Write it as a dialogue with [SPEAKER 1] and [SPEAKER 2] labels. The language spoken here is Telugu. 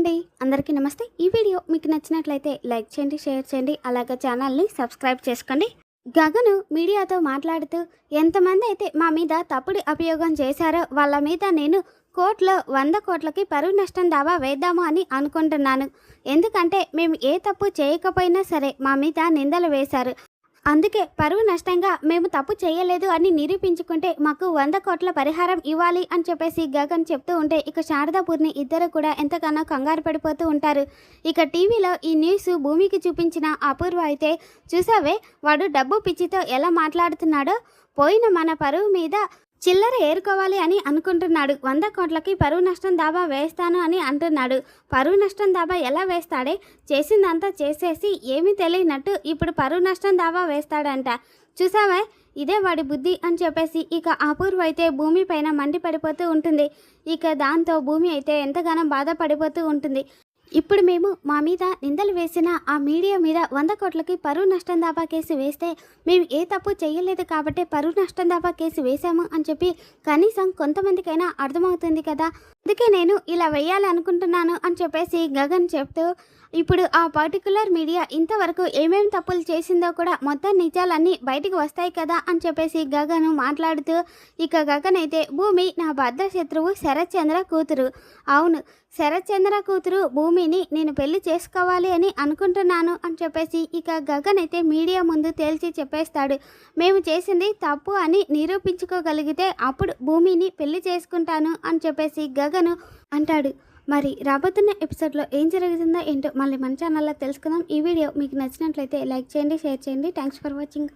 [SPEAKER 1] అండి. అందరికీ నమస్తే. ఈ వీడియో మీకు నచ్చినట్లయితే లైక్ చేయండి షేర్ చేయండి అలాగే ఛానల్ని సబ్స్క్రైబ్ చేసుకోండి. గగను మీడియాతో మాట్లాడుతూ ఎంతమంది అయితే మా మీద తప్పుడు అభియోగం చేశారో వాళ్ళ మీద నేను కోర్టులో వంద కోట్లకి పరువు నష్టం దావా వేద్దాము అని అనుకుంటున్నాను. ఎందుకంటే మేము ఏ తప్పు చేయకపోయినా సరే మా మీద నిందలు వేశారు. అందుకే పరువు నష్టంగా మేము తప్పు చేయలేదు అని నిరూపించుకుంటే మాకు వంద కోట్ల పరిహారం ఇవ్వాలి అని చెప్పేసి గగన్ చెప్తూ ఉంటే ఇక శారదాపూర్ని ఇద్దరు కూడా ఎంతగానో కంగారు పడిపోతూ ఉంటారు. ఇక టీవీలో ఈ న్యూస్ భూమికి చూపించిన అపూర్వ అయితే చూసావే వాడు డబ్బు పిచ్చితో ఎలా మాట్లాడుతున్నాడో? పోయిన మన పరువు మీద చిల్లర ఏరుకోవాలి అని అనుకుంటున్నాడు. వంద కోట్లకి పరువు నష్టం దాబా వేస్తాను అని అంటున్నాడు. పరువు నష్టం దాబా ఎలా వేస్తాడే? చేసిందంతా చేసేసి ఏమీ తెలియనట్టు ఇప్పుడు పరువు నష్టం దాబా వేస్తాడంట. చూసావా? ఇదే వాడి బుద్ధి అని చెప్పేసి ఇక అపూర్వ అయితే భూమి పైన మండిపడిపోతూ ఉంటుంది. ఇక దాంతో భూమి అయితే ఎంతగానో బాధపడిపోతూ ఉంటుంది. ఇప్పుడు మేము మా మీద నిందలు వేసిన ఆ మీడియా మీద వంద కోట్లకి పరువు నష్టం దాబా కేసు వేస్తే మేము ఏ తప్పు చేయలేదు కాబట్టి పరువు నష్టం దాబా కేసు వేశాము అని చెప్పి కనీసం కొంతమందికైనా అర్థమవుతుంది కదా. అందుకే నేను ఇలా వేయాలనుకుంటున్నాను అని చెప్పేసి గగన్ చెప్తూ ఇప్పుడు ఆ పర్టికులర్ మీడియా ఇంతవరకు ఏమేం తప్పులు చేసిందో కూడా మొత్తం నిజాలన్నీ బయటికి వస్తాయి కదా అని చెప్పేసి గగన్ మాట్లాడుతూ ఇక గగన్ అయితే భూమి నా భద్ర శత్రువు శరత్చంద్ర కూతురు. అవును శరత్చంద్ర కూతురు భూమిని నేను పెళ్ళి చేసుకోవాలి అని అనుకుంటున్నాను అని చెప్పేసి ఇక గగన్ అయితే మీడియా ముందు తేల్చి చెప్పేస్తాడు. మేము చేసింది తప్పు అని నిరూపించుకోగలిగితే అప్పుడు భూమిని పెళ్ళి చేసుకుంటాను అని చెప్పేసి గగను అంటాడు. మరి రాబోతున్న ఎపిసోడ్లో ఏం జరుగుతుందో ఏంటో మళ్ళీ మన ఛానల్లో తెలుసుకుందాం. ఈ వీడియో మీకు నచ్చినట్లయితే లైక్ చేయండి షేర్ చేయండి. Thanks for watching